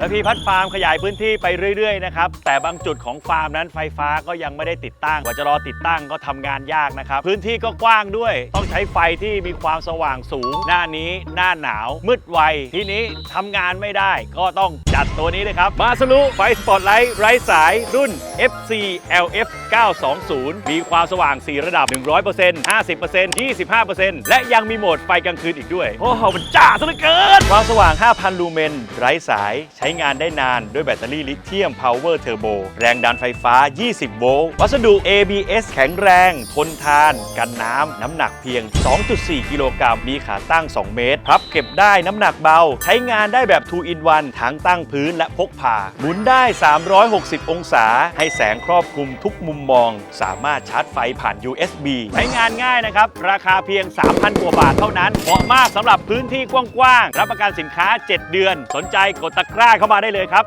แล้วพี่พัดฟาร์มขยายพื้นที่ไปเรื่อยๆนะครับแต่บางจุดของฟาร์มนั้นไฟฟ้าก็ยังไม่ได้ติดตั้งกว่าจะรอติดตั้งก็ทำงานยากนะครับพื้นที่ก็กว้างด้วย ต้องใช้ไฟที่มีความสว่างสูง หน้านี้หน้าหนาว มืดไวทีนี้ทำงานไม่ได้ก็ต้องจัดตัวนี้เลยครับมาสลุไฟสปอตไลท์ไร้สายรุ่น FC LF 920 มีความสว่าง 4 ระดับ 100% 50% 25%และยังมีโหมดไฟกลางคืนอีกด้วย โอ้โหมันจ้าซะเหลือเกินความสว่าง 5,000 ลูเมนไร้สายใช้ช้งานได้นานด้วยแบตเตอรี่ลิเธียม Power Turbo แรงดันไฟฟ้า 20 โวลต์ วัสดุ ABS แข็งแรง ทนทาน กันน้ำ น้ำหนักเพียง 2.4 กิโลกรัม มีขาตั้ง 2 เมตร พับเก็บได้น้ำหนักเบา ใช้งานได้แบบ 2 in 1 ทั้งตั้งพื้นและพกพา หมุนได้ 360 องศา ให้แสงครอบคลุมทุกมุมมอง สามารถชาร์จไฟผ่าน USB ใช้งานง่ายนะครับ ราคาเพียง 3,000 กว่าบาทเท่านั้น เหมาะมากสำหรับพื้นที่กว้างๆ รับประกันสินค้า 7 เดือน สนใจกดตะกร้าเข้ามาได้เลยครับ